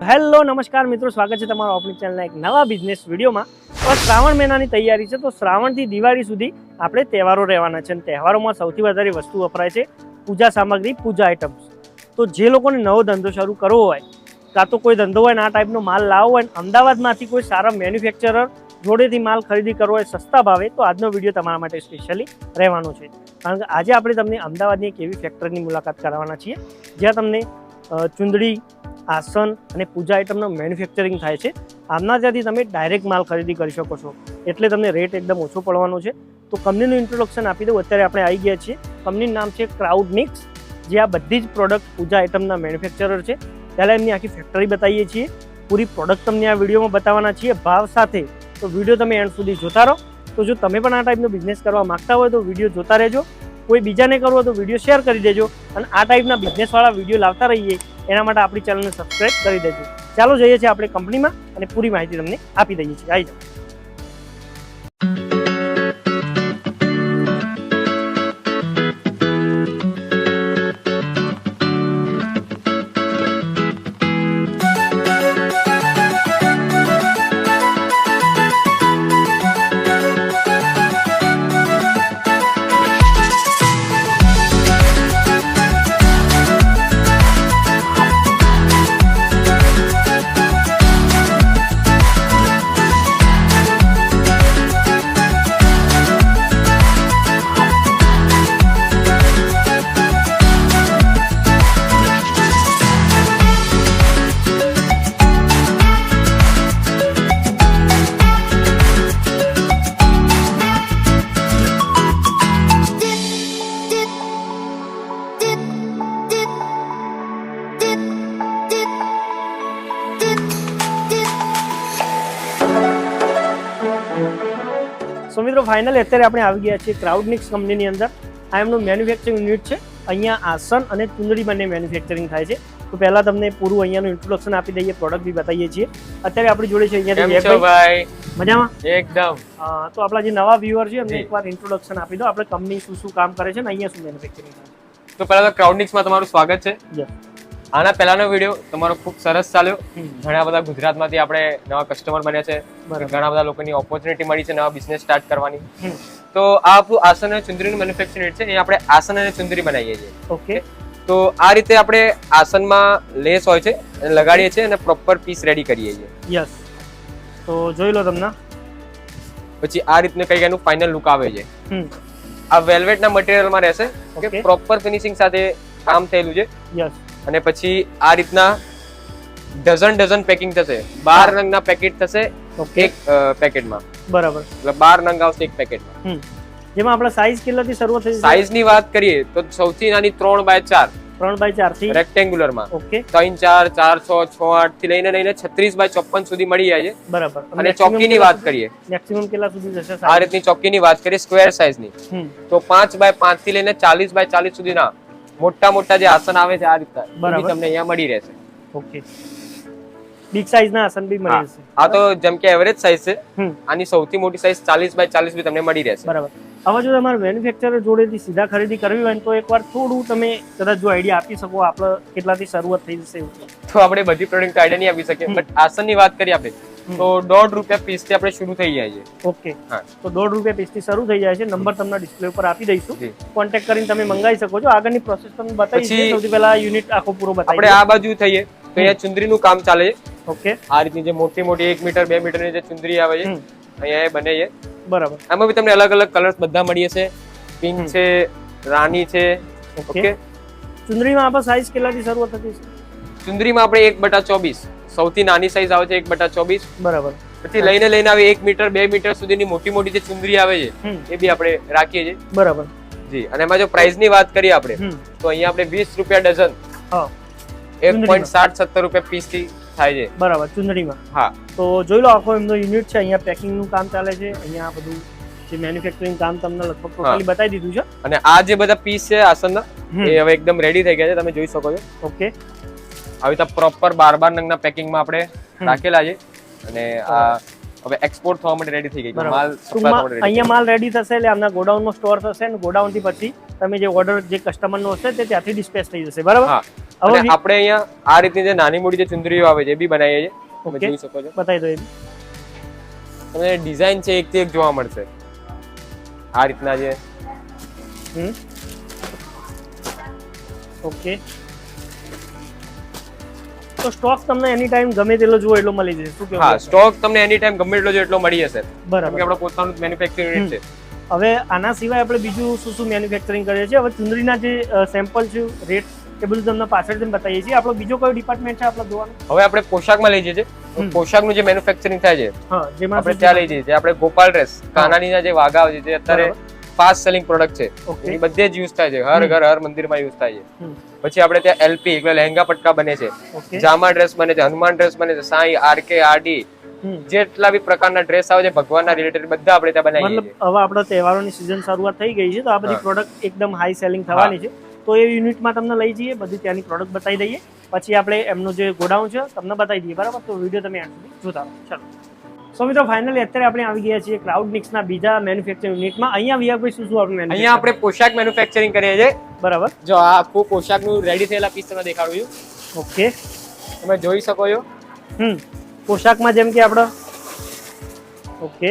Hello, નમસ્કાર મિત્રો, સ્વાગત છે તમારું આપણી ચેનલના એક નવા બિઝનેસ વિડીયોમાં. પણ શ્રાવણ મહિનાની તૈયારી છે, તો શ્રાવણથી દિવાળી સુધી આપણે તહેવારો રહેવાના છે અને તહેવારોમાં સૌથી વધારે વસ્તુ વપરાય છે પૂજા સામગ્રી, પૂજા આઇટમ્સ તો જે લોકોને નવો ધંધો શરૂ કરવો હોય, કાં તો કોઈ ધંધો હોય ને આ ટાઈપનો માલ લાવવો હોય અમદાવાદમાંથી કોઈ સારા મેન્યુફેક્ચરર જોડેથી માલ ખરીદી કરવો હોય, સસ્તા ભાવે, તો આજનો વીડિયો તમારા માટે સ્પેશિયલી રહેવાનો છે. કારણ કે આજે આપણે તમને અમદાવાદની એક એવી ફેક્ટરીની મુલાકાત કરાવવાના છીએ, જ્યાં તમને ચુંદડી, આસન અને પૂજા આઇટમનું મેન્યુફેક્ચરિંગ થાય છે. આમના ત્યાંથી તમે ડાયરેક્ટ માલ ખરીદી કરી શકો છો. એટલે તમને રેટ એકદમ ઓછો પડવાનો છે. તો કંપનીનું ઇન્ટ્રોડક્શન આપી દઉં. અત્યારે આપણે આવી ગયા છીએ. કંપનીનું નામ છે ક્રાઉડ મિક્સ જે આ બધી જ પ્રોડક્ટ પૂજા આઇટમના મેન્યુફેક્ચરર છે. પહેલાં એમની આખી ફેક્ટરી બતાવીએ છીએ. પૂરી પ્રોડક્ટ તમને આ વિડીયોમાં બતાવવાના છીએ. ભાવ સાથે. તો વીડિયો તમે એન્ડ સુધી જોતા રહો. તો જો તમે પણ આ ટાઈપનો બિઝનેસ કરવા માંગતા હોય તો વીડિયો જોતા રહેજો. કોઈ બીજાને કરવો તો વીડિયો શેર કરી દેજો અને આ ટાઈપના બિઝનેસવાળા વીડિયો લાવતા રહીએ એના માટે આપણી ચેનલને સબસ્ક્રાઈબ કરી દેજો. ચાલો જઈએ છીએ આપણે કંપનીમાં અને પૂરી માહિતી તમને આપી દઈએ છીએ. આવી જાઓ. સો મિત્રો ફાઇનલ અત્યારે આપણે આવી ગયા છીએ ક્રાઉડનિક્સ કંપનીની અંદર. આ એમનું મેન્યુફેક્ચરિંગ યુનિટ છે. અહીંયા આસન અને ચુંદડી બંને મેન્યુફેક્ચરિંગ થાય છે. તો પહેલા તમને પૂરું અહીંયાનું ઇન્ટ્રોડક્શન આપી દઈએ પ્રોડક્ટ બી બતાવીએ છીએ. અત્યારે આપણી જોડે છે અહીંયાથી મજામાં? એકદમ. તો આપણા જે નવા વ્યુઅર છે એમને એકવાર ઇન્ટ્રોડક્શન આપી દો. આપણે કંપની શું શું કામ કરે છે અને અહીંયા શું મેન્યુફેક્ચરિંગ થાય તો પહેલા તો ક્રાઉડનિક્સમાં તમારું સ્વાગત છે. આના પહેલાનો વીડિયો તમારો ખૂબ સરસ ચાલ્યો. ઘણા બધા ગુજરાતમાંથી આપણે નવા કસ્ટમર બન્યા છે. ઘણા બધા લોકોની ઓપોર્ચ્યુનિટી મળી છે નવા બિઝનેસ સ્ટાર્ટ કરવાની. તો આ આપણું આસન અને ચુંદરીનું મેન્યુફેક્ચરિંગ યુનિટ છે. એ આપણે આસન અને ચુંદરી બનાવીએ છીએ. ઓકે. તો આ રીતે આપણે આસનમાં લેસ હોય છે અને લગાડીએ છીએ અને પ્રોપર પીસ રેડી કરીએ છીએ. યસ તો જોઈ લો તમને. પછી આ રીતનું કંઈક એનું ફાઇનલ લુક આવે છે. આ વેલ્વેટના મટીરિયલમાં રહેશે ઓકે. કે પ્રોપર ફિનિશિંગ સાથે કામ થયેલું છે. યસ અને પછી આ રીતના ડઝન ડઝન પેકિંગ થશે. બાર રંગના પેકેટ થશે એક પેકેટમાં બરાબર. એટલે બાર રંગ આવશે એક પેકેટમાં જેમાં આપણે સાઈઝ કેટલાથી શરૂઆત થઈ સાઈઝની વાત કરીએ તો સૌથી નાની ત્રણ બાય ચાર. ત્રણ બાય ચારથી રેક્ટેન્ગ્યુલરમાં. ઓકે. ત્રણ ચાર ચાર છ છ આઠથી લઈને લઈને છત્રીસ બાય ચોપન સુધી મળી જાય છે. બરાબર. અને ચોકી ની વાત કરીએ. મેક્સિમમ કેટલા સુધી જશે આ size? રીતની ચોકી ની વાત કરીએ સ્ક્વેર સાઈઝની. તો પાંચ બાય પાંચથી લઈને ચાલીસ બાય ચાલીસ સુધીના મોટા મોટા જે આસન આવે છે આ રીતના બરાબર. તમને અહીંયા મળી રહેશે. ઓકે. બિગ સાઈઝ ના આસન બી મળી જશે. આ તો જેમ કે એવરેજ સાઈઝ છે આની સૌથી મોટી સાઈઝ ચાલીસ બાય ચાલીસ બી તમને મળી રહેશે. બરાબર. હવે જો તમારે મેન્યુફેક્ચરર જોડેથી સીધા ખરીદી કરવી હોય તો એકવાર થોડું તમે કદાચ જો આઈડિયા આપી શકો આપણે કેટલાથી શરૂઆત થઈ જશે તો આપણે બધી પ્રોડક્ટ આઈડિયા નહીં આપી શકીએ. બટ આસનની વાત કરીએ આપણે. તો દોઢ રૂપિયા પીસથી આપણે શરૂ થઈ જાય છે. ઓકે. હા. તો દોઢ રૂપિયા પીસથી શરૂ થઈ જાય છે. નંબર તમને ડિસ્પ્લે ઉપર આપી દઈશું. કોન્ટેક્ટ કરીને તમે મંગાવી શકો છો. આગળની પ્રોસેસ તમને બતાવી છે સૌથી પહેલા યુનિટ આખો પૂરો આપણે આ બાજુ થઈએ તો અહીંયા ચુંદરીનું કામ ચાલે છે. ઓકે. આ રીતની જે મોટી મોટી એક મીટર બે મીટરની જે ચુંદરી આવે છે અહીંયા એ બને છે. બરાબર. આમાં બી તમને અલગ અલગ કલર્સ બધા મળી જશે પિંક છે રાની છે. ઓકે. ચુંદરીમાં આપણે સાઈઝ કેટલાથી શરૂઆત થતી છે? ચુંદરીમાં આપણે એક બટા ચોવીસ સૌથી નાની સાઈઝ આવે છે એક બટા ચોવીસ બરાબર. પછી લઈને લઈને આવે એક મીટર બે મીટર સુધીની મોટી મોટી જે ચુંદરી આવે છે એ બી આપણે રાખીએ છીએ. બરાબર. જી અને એમાં જો પ્રાઇસની વાત કરીએ આપણે તો અહીંયા આપણે વીસ રૂપિયા ડઝન એક પોઈન્ટ સાઠ સત્તર રૂપિયા પીસથી થાય છે. બરાબર ચુંદડીમાં હા. તો જોઈ લો આખો એમનો યુનિટ છે અહીંયા પેકિંગનું કામ ચાલે છે અહીંયા બધું જે મેન્યુફેક્ચરિંગ કામ તમને લગભગ ટોટલી બતાવી દીધું છે. અને આ જે બધા પીસ છે આસનના એ હવે એકદમ રેડી થઈ ગયા છે તમે જોઈ શકો છો. ઓકે આવી રીતે પ્રોપર બાર બાર નંગના પેકિંગમાં આપણે. રાખેલા છે. અને આ હવે એક્સપોર્ટ થવા માટે રેડી થઈ ગઈ માલ અહીંયા માલ રેડી થશે એટલે આમના ગોડાઉનનો સ્ટોર થશે ને ગોડાઉનથી પછી તમે જે ઓર્ડર જે કસ્ટમરનો હશે તે ત્યાંથી ડિસ્પેચ થઈ જશે. બરાબર? હવે આપણે અહીંયા આ રીતની જે નાની મોટી જે ચુંદરીઓ આવે છે એ બી બનાવીએ છીએ. તમે. જોઈ શકો છો. બતાવી દો એ. તમને ડિઝાઇન છે એક થી એક જોવા મળશે. આ રીતના જે હમ. ઓકે. તો સ્ટોક તમને એની ટાઈમ ગમે તેટલો જુઓ એટલો મળી જશે. શું હા સ્ટોક તમને એની ટાઈમ ગમે એટલો જો એટલો મળી જશે. બરાબર. કે આપણો પોતાનું મેન્યુફેક્ચરિંગ યુનિટ છે. હવે આના સિવાય આપણે બીજું શું શું મેન્યુફેક્ચરિંગ કરીએ છીએ? હવે ચુંદરીના જે સેમ્પલ છે રેટ એ બધું તમને પાછળથી બતાવીએ છીએ. આપણો બીજો કયો ડિપાર્ટમેન્ટ છે આપણે જોવાનું? હવે આપણે પોશાકમાં લઈ જઈએ છીએ. પોશાકનું જે મેન્યુફેક્ચરિંગ થાય છે હા જેમાં આપણે ત્યાં લઈ જઈએ છીએ. આપણે ગોપાલ ડ્રેસ કાનાનીના જે વાઘા આવે છે જે અત્યારે ફાસ્ટ સેલિંગ પ્રોડક્ટ છે. એની બધે જ યુઝ થાય છે. હર ઘર હર મંદિરમાં યુઝ થાય છે. પછી આપણે ત્યાં એલપી એટલે લહેંગા પટકા બને છે. જામા ડ્રેસ બને છે હનુમાન ડ્રેસ બને છે સાંઈ આરકે આરડી જેટલા બી પ્રકારના ડ્રેસ આવે છે ભગવાનના રિલેટેડ બધા આપણે ત્યાં બનાવીએ મતલબ હવે આપણા તહેવારોની સિઝન શરૂઆત થઈ ગઈ છે તો આ બધી પ્રોડક્ટ એકદમ હાઈ સેલિંગ થવાની છે. તો એ યુનિટમાં તમને લઈ જઈએ બધી ત્યાંની પ્રોડક્ટ બતાવી દઈએ. પછી આપણે એમનું જે ગોડાઉન છે તમને બતાવી દઈએ બરાબર? તો વીડિયો તમે એન્ડ સુધી જોતા રહો. ચાલો. સો મિત્રો ફાઇનલી અત્યારે આપણે આવી ગયા છીએ ક્રાઉડ મિક્સના બીજા મેન્યુફેક્ચરિંગ યુનિટમાં અહીંયા વિયાભાઈ શું શું આપણે અહીંયા આપણે પોશાક મેન્યુફેક્ચરિંગ કરીએ છીએ. બરાબર. જો આ આખું પોશાકનું રેડી થયેલા પીસ તમને દેખાડું છું. ઓકે તમે જોઈ શકો છો. હમ. પોશાકમાં જેમ કે આપણે ઓકે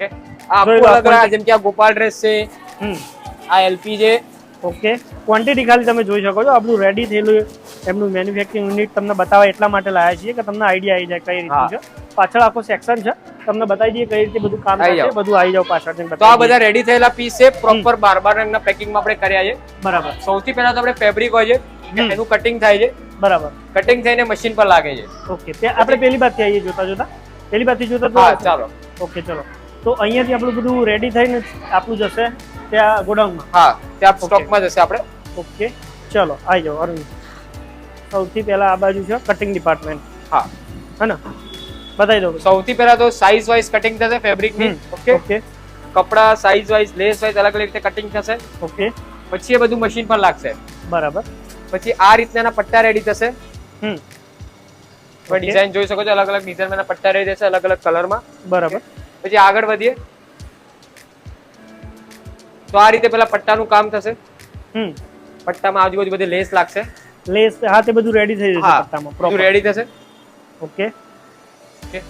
કે આ આખું જેમ કે આ ગોપાલ ડ્રેસ છે હમ. આ એલપી છે. ઓકે ક્વોન્ટિટી ખાલી તમે જોઈ શકો છો. આપણું રેડી થયેલું એમનું મેન્યુફેક્ચરિંગ યુનિટ તમને બતાવવા એટલા માટે લાયા છીએ કે તમને આઈડિયા આવી જાય કઈ રીતનું છે. પાછળ આખો સેક્શન છે. તમને બતાવી દઈએ કઈ રીતે બધું કામ થાય બધું આવી જાવ પાછળ તો આ બધા રેડી થયેલા પીસ છે પ્રોપર બાર બાર રંગના પેકિંગમાં આપણે કર્યા છે. બરાબર. સૌથી પહેલા તો આપણે ફેબ્રિક હોય છે એનું કટિંગ થાય છે. બરાબર. કટિંગ થઈને મશીન પર લાગે છે. ઓકે તે આપણે પેલી બાતથી આવીએ જોતા જોતા? પેલી બાતથી જોતા તો ચાલો. ઓકે ચલો. તો અહીંયાથી આપણું બધું રેડી થઈને આપણું જશે ત્યાં ગોડાઉનમાં? હા ત્યાં. સ્ટોકમાં જશે આપણે. ઓકે ચલો આવી જાઓ અરવિંદ. સૌથી પહેલા આ બાજુ છે કટિંગ ડિપાર્ટમેન્ટ હા. હે ને બતાવી દઉં. સૌથી પહેલા તો સાઈઝ વાઇઝ કટિંગ થશે ફેબ્રિકની. ઓકે? ઓકે. કપડા સાઈઝ વાઇઝ લેસ વાઇઝ અલગ અલગ રીતે કટિંગ થશે. ઓકે. પછી એ બધું મશીન પર લાગશે. બરાબર. પછી આ રીતના પટ્ટા રેડી થશે. હમ. ડિઝાઇન જોઈ શકો છો અલગ અલગ ડિઝાઇન પટ્ટા રેડી થશે અલગ અલગ કલરમાં બરાબર. પછી આગળ વધીએ. તો આ રીતે પેલા પટ્ટાનું કામ થશે. હમ. પટ્ટામાં આજુબાજુ બધી લેસ લાગશે. લેસ હા તે બધું રેડી થઈ જશે પટ્ટામાં પ્રોપર રેડી થશે? ઓકે. ઓકે.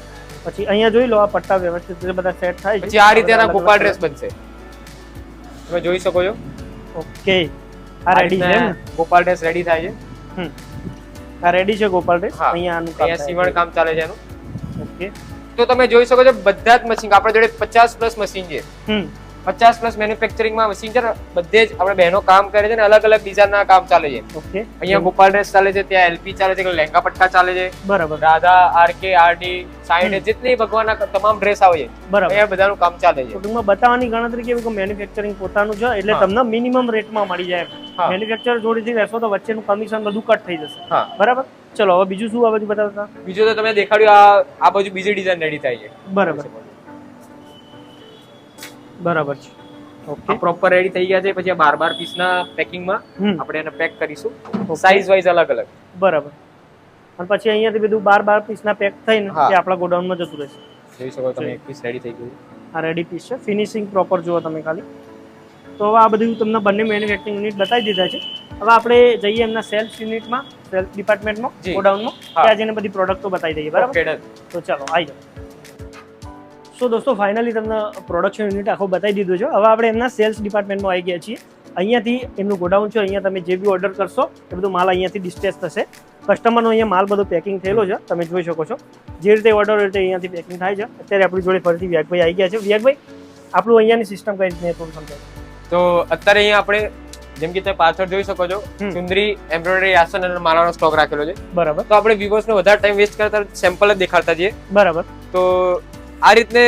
પછી અહીંયા જોઈ લો આ પટ્ટા વ્યવસ્થિત રીતે બધા સેટ થાય છે. પછી આ રીતે આના ગોપાલ ડ્રેસ બનશે. તમે જોઈ શકો છો. ઓકે. આ રેડી છે ગોપાલ ડ્રેસ રેડી થાય છે. હમ. આ રેડી છે ગોપાલ ડ્રેસ અહીંયા આનું કામ અહીંયા સીવણ કામ ચાલે છે એનું. ઓકે. તો તમે જોઈ શકો છો બધા જ મશીન આપણા જોડે પચાસ પ્લસ મશીન છે. હમ. પચાસ પ્લસ મેન્યુફેક્ચરિંગમાં મશીન છે બધે જ આપણે બહેનો કામ કરે છે ને અલગ અલગ ડિઝાઇનના કામ ચાલે છે. ઓકે. અહીંયા ગોપાલ ડ્રેસ ચાલે છે ત્યાં એલપી ચાલે છે લહેંગા પટ્ટા ચાલે છે. બરાબર. રાધા આરકે આરડી સાઈડ જેટલી ભગવાનના તમામ ડ્રેસ આવે છે. બરાબર. અહીંયા બધાનું કામ ચાલે છે. ટૂંકમાં બતાવવાની ગણતરી કેવી કે મેન્યુફેક્ચરિંગ પોતાનું છે એટલે તમને મિનિમમ રેટમાં મળી જાય. મેન્યુફેક્ચર જોડેથી રહેશો તો વચ્ચેનું કમિશન બધું કટ થઈ જશે. બરાબર? ચલો હવે બીજું શું આ બધું બતાવતા બીજું તો તમે દેખાડ્યું આ આ બાજુ બીજી ડિઝાઇન રેડી થાય છે. બરાબર. બરાબર છે. ઓકે પ્રોપર રેડી થઈ ગયા છે. પછી આ બાર બાર પીસના પેકિંગમાં આપણે એને પેક કરીશું. સાઈઝ વાઇઝ અલગ અલગ. બરાબર. અને પછી અહીંયાથી બધું બાર બાર પીસના પેક થઈને. તે આપણા ગોડાઉનમાં જતું રહેશે. જોઈ શકો તમે એક પીસ રેડી થઈ ગયું. આ રેડી પીસ છે. ફિનિશિંગ પ્રોપર જુઓ તમે ખાલી. તો હવે આ બધું તમને બંને મેન્યુફેક્ચરિંગ યુનિટ બતાવી દીધા છે. હવે આપણે જઈએ એમના સેલ્સ યુનિટમાં સેલ્સ ડિપાર્ટમેન્ટમાં. ગોડાઉનમાં. ત્યાં જઈને બધી પ્રોડક્ટો બતાવી દઈએ. બરાબર? તો ચાલો આવી જાઓ. સો દોસ્તો ફાઇનલી તમને પ્રોડક્શન યુનિટ આખો બતાવી દીધું છે. હવે આપણે એમના સેલ્સ ડિપાર્ટમેન્ટમાં આવી ગયા છીએ. અહીંયાથી એમનું ગોડાઉન છે અહીંયા તમે જે બી ઓર્ડર કરશો એ બધું માલ અહીંયાથી ડિસ્પેચ થશે. કસ્ટમરનો અહીંયા માલ બધો પેકિંગ થયેલો છે તમે જોઈ શકો છો. જે રીતે ઓર્ડર હોય તે અહીંયાથી પેકિંગ થાય છે. અત્યારે આપણી જોડે ફરીથી વ્યાગભાઈ આવી ગયા છે. વ્યાગભાઈ આપણું અહીંયાની સિસ્ટમ કઈ રીતે થોડું સમજાય તો અત્યારે અહીંયા આપણે જેમ કે તમે પાછળ જોઈ શકો છો સુંદરી એમ્બ્રોઇડરી આસન અને માળાનો સ્ટોક રાખેલો છે. બરાબર. તો આપણે વ્યુઅર્સને વધારે ટાઈમ વેસ્ટ કરતા સેમ્પલ જ દેખાડતા જઈએ. બરાબર. તો આ રીતને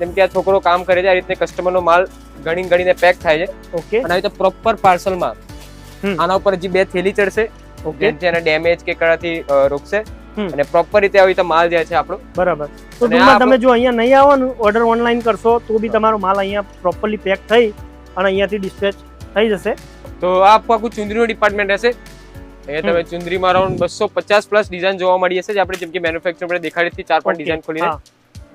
જેમ કે આ છોકરો કામ કરે છે આ રીતે કસ્ટમરનો માલ ગણી ગણીને પેક થાય છે. ઓકે અને આવી તો પ્રોપર પાર્સલમાં માં આના ઉપર જે બે થેલી ચડશે. ઓકે જેને ડેમેજ કે કડાથી રોકશે. અને પ્રોપર રીતે આવી રીતે માલ જાય છે આપણો. બરાબર. તો ટૂંકમાં તમે જો અહીંયા નહીં આવવાનું ઓર્ડર ઓનલાઈન કરશો તો બી તમારો માલ અહીંયા પ્રોપરલી પેક થઈ અને અહીંયાથી ડિસ્પેચ થઈ જશે. તો આ આખું ચુંદરીનું ડિપાર્ટમેન્ટ હશે. અહીંયા તમે ચુંદરીમાં અરાઉન્ડ બસો પચાસ પ્લસ ડિઝાઇન જોવા મળી હશે. જે આપણે જેમ કે મેન્યુફેક્ચર દેખાડી હતી ચાર પાંચ ડિઝાઇન ખોલીને.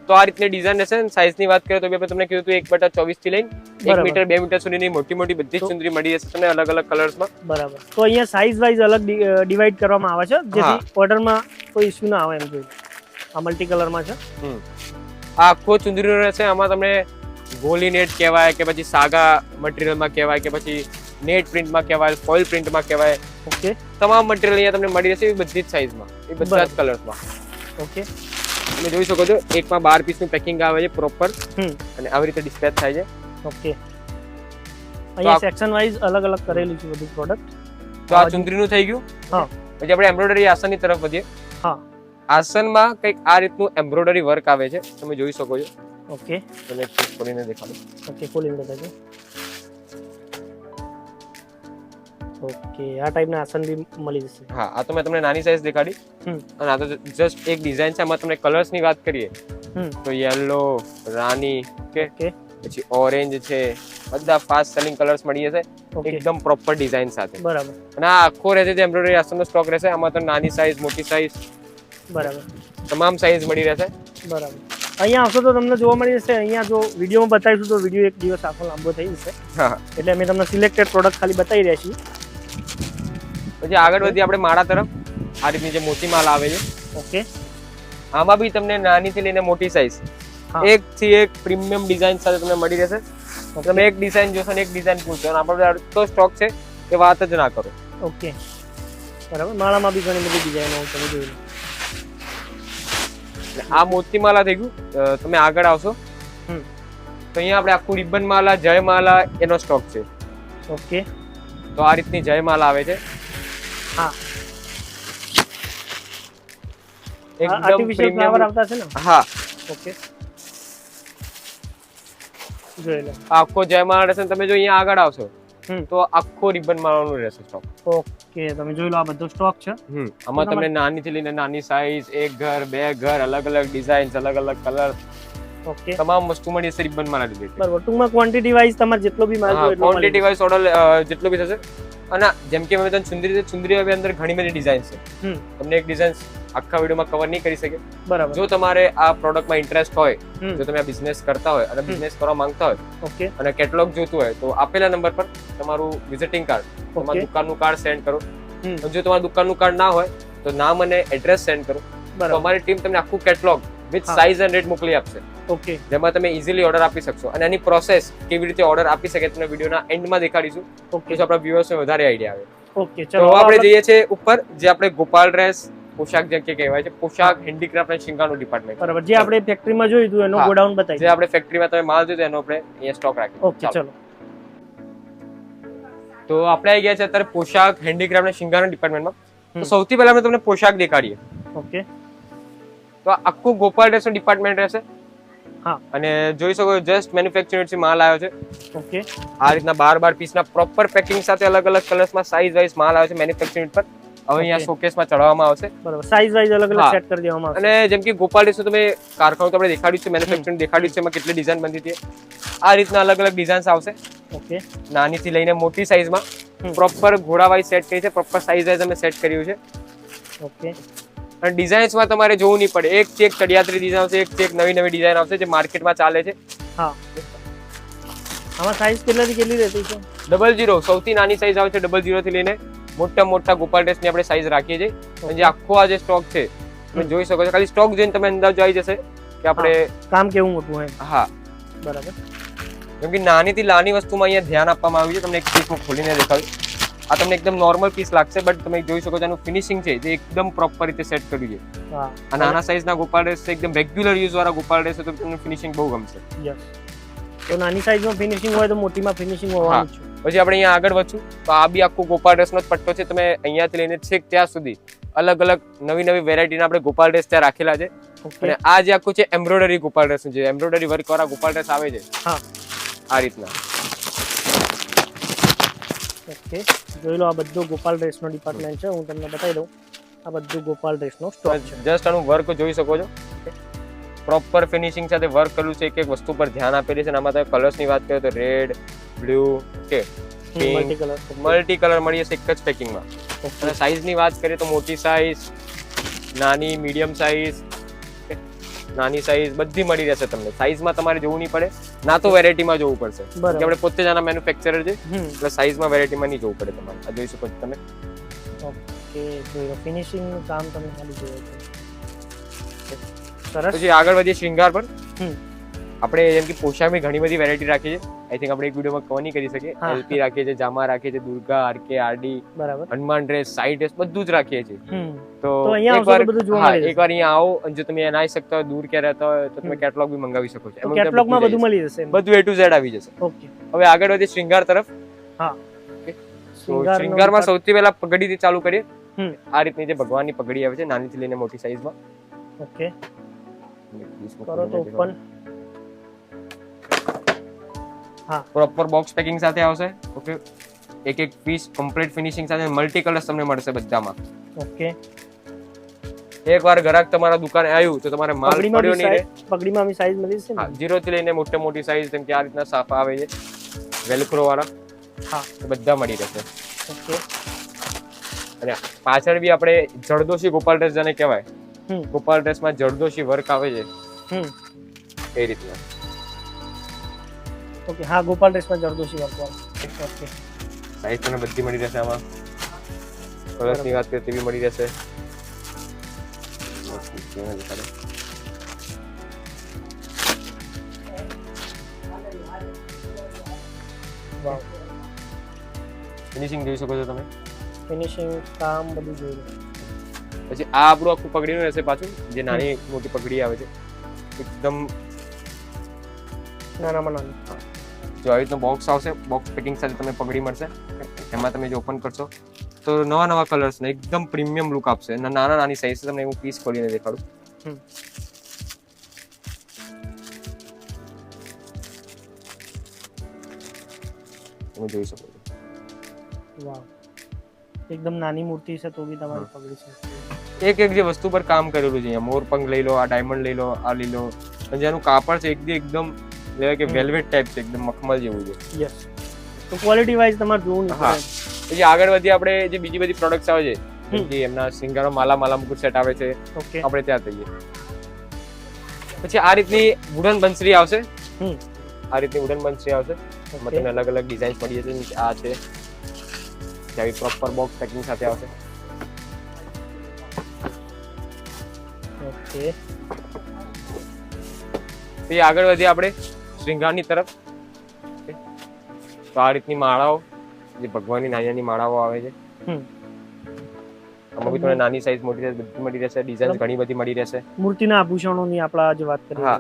તો આ રીતની ડિઝાઇન રહેશે સાઇઝની વાત કરીએ તો આપણે તમને કીધું હતું એક બટા ચોવીસથી લઈને એક મીટર બે મીટર સુધીની મોટી મોટી બધી જ તો- મળી જશે તમને અલગ અલગ કલર્સમાં બરાબર. તો અહીંયા સાઇઝ વાઇઝ અલગ ડિવાઈડ કરવામાં આવે છે. જેથી ઓર્ડરમાં કોઈ ઇશ્યુ ના આવે એમ જોઈએ આ મલ્ટી કલરમાં છે. આ આખો ચુંદરી રહેશે આમાં તમને ગોલી નેટ કહેવાય કે પછી સાગા મટીરિયલમાં કહેવાય કે પછી નેટ પ્રિન્ટમાં કહેવાય ફોઇલ પ્રિન્ટમાં કહેવાય. ઓકે. તમામ મટીરિયલ અહીંયા તમને મળી રહેશે એ બધી જ સાઇઝમાં એ બધા જ કલર્સમાં ઓકે. તમે જોઈ શકો છો એકમાં બાર પીસનું પેકિંગ આવે છે પ્રોપર અને આવી રીતે ડિસ્પેચ થાય છે. ઓકે અહીંયા સેક્શન વાઇઝ અલગ અલગ કરેલું છે બધું પ્રોડક્ટ તો આ ચુંદડીનું થઈ ગયું. હા. પછી આપણે એમ્બ્રોઇડરી આસનની તરફ વધીએ. હા. આસનમાં કંઈક આ રીતનું એમ્બ્રોઇડરી વર્ક આવે છે. તમે જોઈ શકો છો. ઓકે તમે ખોલીને દેખાડો. ઓકે ખોલીને બતાવજો ઓકે આ ટાઈપના આસન બી મળી જશે. હા આ તો મેં તમને નાની સાઈઝ દેખાડી. અને આ તો જસ્ટ એક ડિઝાઇન છે આમાં તમને કલર્સની વાત કરીએ. તો યલો રાની કે કે પછી ઓરેન્જ છે બધા ફાસ્ટ સેલિંગ કલર્સ મળી જશે. એકદમ પ્રોપર ડિઝાઇન સાથે. બરાબર. અને આ આખો રહેશે જે એમ્બ્રોઇડરી આસનનો સ્ટોક રહેશે આમાં તો નાની સાઈઝ મોટી સાઈઝ બરાબર. તમામ સાઈઝ મળી રહેશે. બરાબર. અહીંયા આવશો તો તમને જોવા મળી જશે. અહીંયા જો વિડીયોમાં બતાવીશું તો વીડિયો એક દિવસ આખો લાંબો થઈ જશે. એટલે અમે તમને સિલેક્ટેડ પ્રોડક્ટ ખાલી બતાવી રહ્યા છીએ. પછી આગળ વધી આપણે માળા તરફ. આ રીતની જે મોટી માળા આવે છે ઓકે આમાં બી તમને નાની થી લઈને મોટી સાઈઝ. એક થી એક પ્રીમિયમ ડિઝાઇન સાથે તમને મળી રહેશે. તમે એક ડિઝાઇન જોશો ને એક ડિઝાઇન પૂછશો અને આપણે તો સ્ટોક છે કે વાત જ ના કરો. ઓકે બરાબર. માળામાં બી ઘણી બધી ડિઝાઇનો તમે જોઈ લો આ મોતી માલા થઈ ગયું. તમે આગળ આવશો. હમ. તો અહીંયા આપણે આખું રિબન માલા જય માલા એનો સ્ટોક છે. ઓકે તો આ રીતની જય માલા આવે છે. હા. એકદમ પ્રીમિયમ આવતા છે ને? હા. ઓકે. જોઈ લો. આ આખો જયમાળ રહેશે તમે જો અહીંયા આગળ આવશો. તો આખો રિબન મારવાનું રહેશે સ્ટોક ઓકે તમે જોઈ લો આ બધો સ્ટોક છે. આમાં તમને નાની થી લઈને નાની સાઈઝ એક ઘર બે ઘર અલગ અલગ ડિઝાઇન્સ અલગ અલગ કલર ઓકે તમામ વસ્તુ મળી જશે રિબન માલા રિલેટેડ બરાબર. ટૂંકમાં ક્વોન્ટિટી વાઇઝ તમારે જેટલો બી માલ જોઈએ ક્વોન્ટિટી વાઇઝ ઓર્ડર જેટલો બી થશે. અને જેમ કે મેં તમને સુંદરી હવે અંદર ઘણી બધી ડિઝાઇન છે. તમને એક ડિઝાઇન આખા વિડીયોમાં કવર નહીં કરી શકે. બરાબર. જો તમારે આ પ્રોડક્ટમાં ઇન્ટરેસ્ટ હોય જો તમે આ બિઝનેસ કરતા હોય અને બિઝનેસ કરવા માંગતા હોય ઓકે અને કેટલોગ જોતું હોય તો આપેલા નંબર પર તમારું વિઝિટિંગ કાર્ડ તમારું દુકાનનું કાર્ડ સેન્ડ કરો. જો તમારું દુકાનનું કાર્ડ ના હોય તો નામ અને એડ્રેસ સેન્ડ કરો. તો અમારી ટીમ તમને આખું catalogue with size and rate મોકલી આપશે. ઓકે. જેમાં તમે ઇઝીલી ઓર્ડર આપી શકશો. અને એની પ્રોસેસ કેવી રીતે ઓર્ડર આપી શકે તમને વિડીયોના એન્ડમાં દેખાડીશું. ઓકે. આપણા વ્યુઅર્સને વધારે આઈડિયા આવે. ઓકે ચલો આપણે જઈએ છીએ ઉપર જે આપણે ગોપાલ ડ્રેસ પોશાક જે કે કહેવાય છે પોશાક હેન્ડીક્રાફ્ટ અને શિંગાનું ડિપાર્ટમેન્ટ બરાબર જે આપણે ફેક્ટરીમાં જોયું હતું એનો ગોડાઉન ગોડાઉન જે બતાવી આપણે ફેક્ટરીમાં તમે માલ જોયું એનો આપણે અહીંયા સ્ટોક રાખીએ. ઓકે ચાલો. ચલો. તો આપણે આવી ગયા છે અત્યારે પોશાક હેન્ડીક્રાફ્ટ અને શિંગાના ડિપાર્ટમેન્ટમાં તો સૌથી પહેલા અમે તમને પોશાક દેખાડીએ. ઓકે. તો આખું ગોપાલ ડ્રેસ ડિપાર્ટમેન્ટ રહેશે. હા. અને જોઈ શકો જસ્ટ મેન્યુફેક્ચરિંગથી માલ આવ્યો છે. ઓકે આ રીતના બાર બાર પીસના પ્રોપર પેકિંગ સાથે અલગ અલગ કલર્સમાં સાઇઝ વાઇઝ માલ આવ્યો છે મેન્યુફેક્ચરિંગ પર. હવે અહીંયા. શોકેસમાં ચડાવવામાં આવશે. બરાબર. સાઈઝ વાઇઝ અલગ અલગ સેટ કરી દેવામાં આવશે. અને જેમ કે ગોપાલ ડ્રેસ તમે કારખાનું તો આપણે દેખાડ્યું છે મેન્યુફેક્ચરિંગ દેખાડ્યું છે એમાં કેટલી ડિઝાઇન બનતી હતી આ રીતના અલગ અલગ ડિઝાઇન્સ આવશે. ઓકે નાનીથી લઈને મોટી સાઇઝમાં. પ્રોપર ઘોડા વાઇઝ સેટ કરી છે પ્રોપર સાઇઝ વાઇઝ અમે સેટ કર્યું છે. ઓકે અને ડિઝાઇન્સમાં તમારે જોવું નહીં પડે. એક ચેક ચડિયાત્રી ડિઝાઇન આવશે એક ચેક નવી નવી ડિઝાઇન આવશે જે માર્કેટમાં ચાલે છે. હા. આમાં સાઈઝ કેટલાથી કેટલી રહેતી છે? ડબલ જીરો સૌથી નાની સાઇઝ આવે છે ડબલ ઝીરોથી લઈને મોટા મોટા ગોપાલ ડ્રેસની આપણે સાઇઝ રાખીએ છીએ. જે આખો આ જે સ્ટોક છે તમે જોઈ શકો છો. ખાલી સ્ટોક જોઈને તમે અંદાજ આવી જશે કે આપણે કામ કેવું મોટું હોય? હા. બરાબર. કેમ કે નાની થી નાની વસ્તુમાં અહીંયા ધ્યાન આપવામાં આવ્યું છે. તમને એક પીસ ખોલીને દેખાડું. આ તમને એકદમ નોર્મલ પીસ લાગશે બટ તમે જોઈ શકો છો એનું ફિનિશિંગ છે જે એકદમ પ્રોપર રીતે સેટ કર્યું છે. અને આના નાના સાઇઝના ગોપાલ ડ્રેસ એકદમ રેગ્યુલર યુઝ વાળા ગોપાલ ડ્રેસ તો તમને ફિનિશિંગ બહુ ગમશે. યસ તો નાની સાઈઝમાં ફિનિશિંગ હોય તો મોટીમાં ફિનિશિંગ હોવાનું છે. પછી આપણે અહીંયા આગળ વધશું. તો આ બી આખું ગોપાલ ડ્રેસનો જ પટ્ટો છે તમે અહીંયાથી લઈને છેક ત્યાં સુધી અલગ અલગ નવી નવી વેરાયટીના આપણે ગોપાલ ડ્રેસ ત્યાં રાખેલા છે. અને આ જે આખું છે એમ્બ્રોઇડરી ગોપાલ ડ્રેસ છે એમ્બ્રોઇડરી વર્ક વાળા ગોપાલ ડ્રેસ આવે છે. હા. આ રીતના. ઓકે. જોઈ લો આ બધું ગોપાલ ડ્રેસનો ડિપાર્ટમેન્ટ છે. હું તમને બતાવી દઉં. આ બધું ગોપાલ ડ્રેસનો સ્ટોક છે. જસ્ટ આનું વર્ક જોઈ શકો છો. પ્રોપર ફિનિશિંગ સાથે વર્ક કર્યું છે. એક એક વસ્તુ પર ધ્યાન આપેલી છે. અને આમાં તમે કલર્સની વાત કરીએ તો રેડ બ્લુ કે મલ્ટી કલર મલ્ટી કલર મળી જશે એક જ પેકિંગમાં અને સાઈઝની વાત કરીએ તો મોટી સાઈઝ નાની મીડિયમ સાઈઝ નાની સાઈઝ બધી મળી રહેશે તમને. સાઈઝમાં તમારે જોવું નહીં પડે. ના તો વેરાયટીમાં જોવું પડશે. કે આપણે પોતે જ આના મેન્યુફેક્ચરર છે. એટલે સાઈઝમાં વેરાયટીમાં નહીં જોવું પડે તમારે. આ જોઈ શકો છો તમે. ઓકે જોઈ લો. ફિનિશિંગનું કામ તમે ખાલી જોયો છે. સરસ. પછી આગળ વધીએ શ્રીંગાર પર. હમ. આપણે જેમ કે પોશાકની ઘણી બધી વેરાયટી રાખી છે. આઈ થિંક આપણે એક વિડીયોમાં કવર નહીં કરી શકીએ. એલપી રાખીએ છીએ જામા રાખીએ છીએ દુર્ગા આરકે આરડી બરાબર. હનુમાન ડ્રેસ સાઈ ડ્રેસ બધું જ રાખીએ છીએ. તો એકવાર હા એકવાર અહીંયા આવો અને જો તમે ના આવી શકતા હોય દૂર ક્યાં રહેતા હોય તો તમે. કેટલોગ બી મંગાવી શકો છો. કેટલોગમાં બધું મળી જશે. બધું એ ટુ ઝેડ આવી જશે. ઓકે. હવે આગળ વધીએ શ્રીંગાર તરફ. હા. Part- સૌથી પહેલા પગડીથી ચાલુ કરીએ. આ રીતની જે ભગવાનની પગડી આવે છે નાનીથી લઈને મોટી સાઈઝમાં ઓકે. કરો તો ઓપન પ્રોપર બોક્સ પેકિંગ સાથે આવશે. ઓકે એક એક પીસ કમ્પ્લીટ ફિનિશિંગ સાથે મલ્ટી કલર્સ તમને મળશે બધામાં. ઓકે એકવાર ગ્રાહક તમારા દુકાને આવ્યું તો તમારે માલ પડ્યો નહીં રહે. પગડીમાં અમે સાઈઝ મળી જશે હા 0 થી લઈને મોટે મોટી સાઈઝ જેમ કે આ રીતના સાફા આવે છે. વેલક્રો વાળા હા બધા મળી રહેશે. ઓકે અને પાછળ બી આપણે જરદોશી ગોપાલ ડ્રેસ જેને કહેવાય. હમ. ગોપાલ ડ્રેસમાં જરદોશી વર્ક આવે છે. હમ. એ રીતના. ઓકે હા ગોપાલ ડ્રેસમાં જરદોશી વર્કવાલ ઓકે સાઈઝ તમને બધી મળી રહેશે આમાં. કલર્સની વાત કરીએ તેવી મળી રહેશે. ફિનિશિંગ જોઈ શકો છો તમે? ફિનિશિંગ કામ બધું જોઈ પછી આ આપણું આખું પગડીનું રહેશે પાછું જે નાની મોટી પગડી આવે છે. એકદમ નાનામાં નાનું. જો આવી રીતનું બોક્સ આવશે બોક્સ પેકિંગ સાથે તમને પગડી મળશે. એમાં તમે જો ઓપન કરશો તો નવા નવા કલર્સ ને એકદમ પ્રીમિયમ લુક આપશે. અને નાના નાની સાઈઝ તમને હું પીસ ખોલીને દેખાડું. તમે જોઈ શકો છો. વાહ એકદમ નાની મૂર્તિ છે તો બી તમારી પગડી છે. એક એક જે વસ્તુ પર કામ કરેલું છે અહીંયા મોરપંખ લઈ લો આ ડાયમંડ લઈ લો આ લઈ લો. અને જેનું કાપડ છે એકદમ એકદમ કે વેલ્વેટ ટાઈપ છે એકદમ મખમલ જેવું છે. યસ તો ક્વોલિટી વાઇઝ તમારે જોવું હા. પછી આગળ વધી આપણે જે બીજી બધી પ્રોડક્ટ્સ આવે છે જે. એમના સિંગરો માલા માલા મુકુટ સેટ આવે છે ઓકે આપણે ત્યાં જઈએ પછી આ રીતની વુડન બંસરી આવશે. આ રીતની વુડન બંસરી આવશે. એમાં તમને અલગ અલગ ડિઝાઇન્સ પડી જશે આ છે. આવી પ્રોપર બોક્સ પેકિંગ સાથે આવશે. ઓકે આગળ વધીએ આપણે. શૃંગારની તરફ. તો આ રીતની માળાઓ જે ભગવાનની નાની નાની માળાઓ આવે છે. અમુક આમાં બી તમને નાની સાઈઝ મોટી સાઈઝ બધી મળી રહેશે ડિઝાઇન ઘણી બધી મળી રહેશે. મૂર્તિના આભૂષણોની આપણે આજે વાત કરીએ હા.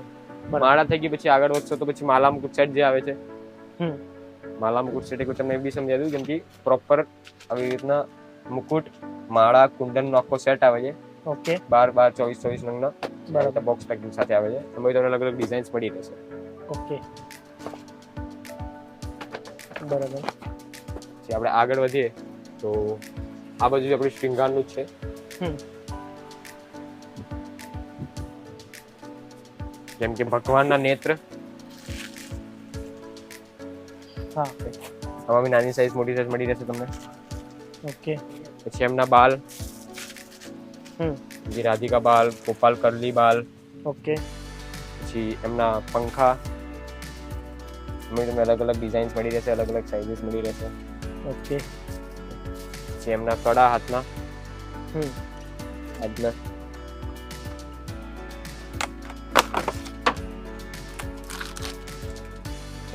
માળા થઈ ગઈ પછી આગળ વધશો તો પછી માલા મુકુટ સેટ જે આવે છે. માલા મુકુટ સેટ એક તમને એ બી સમજાવી દઉં જેમ કે પ્રોપર આવી રીતના મુકુટ માળા કુંડન આખો સેટ આવે છે. ઓકે. બાર બાર ચોવીસ ચોવીસ રંગના. બરાબર. બોક્સ પેકિંગ સાથે આવે છે. એમાં તમને અલગ અલગ ડિઝાઇન્સ મળી રહેશે. ઓકે. બરાબર. પછી આપણે આગળ વધીએ તો આ બાજુ આપણું શ્રીંગારનું જ છે જેમ કે ભગવાનના નેત્ર. હા આમાં બી નાની સાઈઝ મોટી સાઈઝ મળી રહેશે તમને. ઓકે. પછી એમના બાલ. હમ. જે રાધિકા બાલ ગોપાલ કરલી બાલ. ઓકે. પછી એમના પંખા. એમાં તમને અલગ અલગ ડિઝાઇન્સ મળી રહેશે અલગ અલગ સાઇઝીસ મળી રહેશે ઓકે પછી એમના કડા હાથના હમ હાથના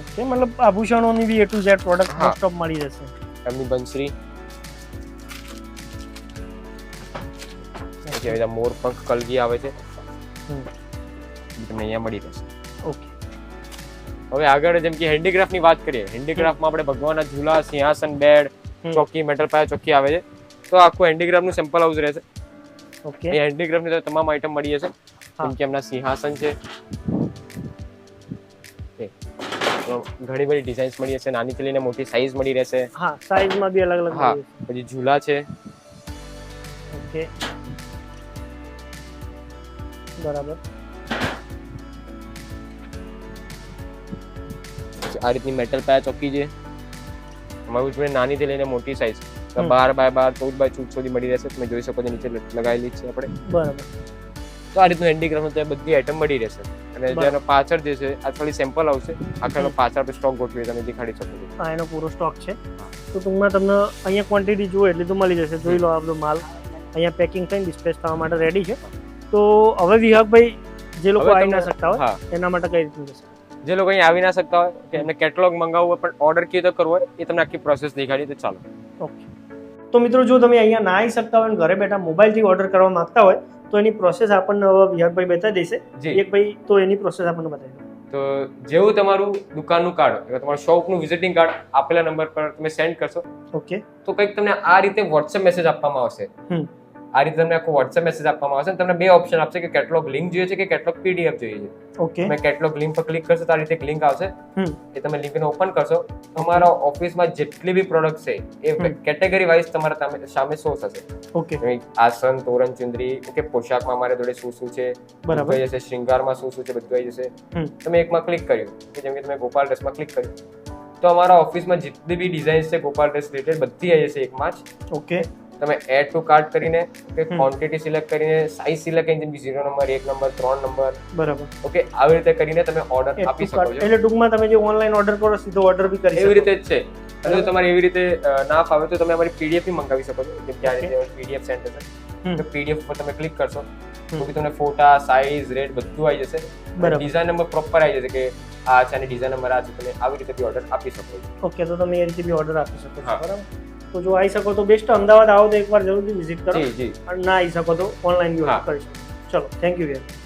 ઓકે મતલબ આભૂષણોની બી A to Z product. Most of મળી જશે એમની બંસરી આવી મોર પંખ કલગી આવે છે તમને અહીંયા મળી રહેશે હવે આગળ જેમ કે હેન્ડીક્રાફ્ટની વાત કરીએ હેન્ડીક્રાફ્ટમાં આપણે ભગવાનના ઝૂલા સિંહાસન બેડ ચોકી મેટલ પાયા ચોકી આવે છે. તો આખું હેન્ડીક્રાફ્ટનું સેમ્પલ હાઉસ રહેશે. ઓકે. એ હેન્ડીક્રાફ્ટની તમામ આઈટમ મળી જશે. જેમ કે એમના સિંહાસન છે. ઘણી બધી ડિઝાઇન્સ મળી જશે. નાનીથી લઈને મોટી સાઈઝ મળી રહેશે. હા સાઈઝમાં બી અલગ અલગ હા. પછી ઝૂલા છે. ઓકે. બરાબર. આ રીતની મેટલ પાયા ચોકી છે. અમારું જોડે નાનીથી લઈને મોટી સાઈઝ બાર બાય બાર ચૌદ બાય ચૌદ સુધી મળી રહેશે. તમે જોઈ શકો છો નીચે લગાવેલી છે આપણે. બરાબર. તો આ રીતનું હેન્ડીક્રાફ્ટ ત્યાં બધી આઈટમ મળી રહેશે. અને. જેનો પાછળ જે છે આ ખાલી સેમ્પલ આવશે. આખાનો પાછળ આપણે સ્ટોક ગોઠવીએ તમે દેખાડી શકો છો. હા એનો પૂરો સ્ટોક છે. તો ટૂંકમાં તમને અહીંયા ક્વોન્ટિટી જુઓ એટલે તો મળી જશે. જોઈ લો આ બધો માલ. અહીંયા પેકિંગ થઈને ડિસ્પેચ થવા માટે રેડી છે. તો હવે વિહાકભાઈ જે લોકો આવી ના શકતા હોય એના માટે કઈ રીતનું જશે જે લોકો અહીં આવી ના શકતા હોય કે એમને કેટલોગ મંગાવવું હોય પણ ઓર્ડર કેવી રીતે કરવો હોય એ તમને આખી પ્રોસેસ દેખાડી તો ચાલો. ઓકે તો મિત્રો જો તમે અહીંયા ના આવી શકતા હોય અને ઘરે બેઠા મોબાઈલથી ઓર્ડર કરવા માંગતા હોય તો એની પ્રોસેસ આપણને હવે વિહાકભાઈ બતાવી દેશે. જી. વિહાકભાઈ તો એની પ્રોસેસ આપણને બતાવી તો જેવું તમારું દુકાનનું કાર્ડ તમારું શોપનું વિઝિટિંગ કાર્ડ આપેલા નંબર પર તમે સેન્ડ કરશો. ઓકે તો કંઈક તમને આ રીતે વોટ્સએપ મેસેજ આપવામાં આવશે. હમ. આ રીતે તમને આખો વોટ્સએપ મેસેજ આપવામાં આવશે તમને બે ઓપ્શન આપશે કે કેટલોગ લિંક જોઈએ છે કે કેટલોગ પીડીએફ જોઈએ છે. ઓકે તમે કેટલોગ લિંક પર ક્લિક કરશો તો આ રીતે એક લિંક આવશે. એ તમે લિંકને ઓપન કરશો. તમારા ઓફિસમાં જેટલી બી પ્રોડક્ટ છે એ કેટેગરી વાઇઝ તમારા સામે- શો થશે. ઓકે આસન તોરણ ચુંદરી ઓકે પોશાકમાં અમારે જોડે શું શું છે? બરાબર. આવી જશે. શ્રૃંગારમાં શું શું છે? બધું આવી જશે. તમે એકમાં ક્લિક કર્યું. કે જેમ કે તમે ગોપાલ ડ્રેસમાં ક્લિક કર્યું. તો અમારા ઓફિસમાં જેટલી બી ડિઝાઇન્સ છે ગોપાલ ડ્રેસ રિલેટેડ બધી આવી જશે એકમાં જ. ઓકે તમે એડ ટુ કાર્ટ કરીને કે ક્વોન્ટિટી સિલેક્ટ કરીને સાઇઝ સિલેક્ટ કરીને જેમ કે ઝીરો નંબર એક નંબર ત્રણ નંબર બરાબર. ઓકે આવી રીતે કરીને તમે ઓર્ડર આપી શકો છો. એટલે ટૂંકમાં તમે જે ઓનલાઈન ઓર્ડર કરો સીધો ઓર્ડર બી કરી એવી રીતે જ છે. અને જો તમારે એવી રીતે ના ફાવે તો તમે અમારી પીડીએફ બી મંગાવી શકો છો. જેમ કે આ રીતે પીડીએફ સેન્ડ થશે. તો પીડીએફ પર તમે ક્લિક કરશો. તો બી તમને ફોટા સાઇઝ રેટ બધું આવી જશે. ડિઝાઇન નંબર પ્રોપર આવી જશે કે આ છે અને ડિઝાઇન નંબર આ છે. તમે આવી રીતે બી ઓર્ડર આપી શકો છો. ઓકે તો તમે એ રીતે બી ઓર્ડર આપી શકો છો. બરાબર? તો જો આવી શકો તો બેસ્ટ અમદાવાદ આવો તો એકવાર જરૂરથી વિઝિટ કરો. અને ના આવી શકો તો ઓનલાઈન બી ઓર્ડર કરી શકો. ચલો થેન્ક યુ વેરી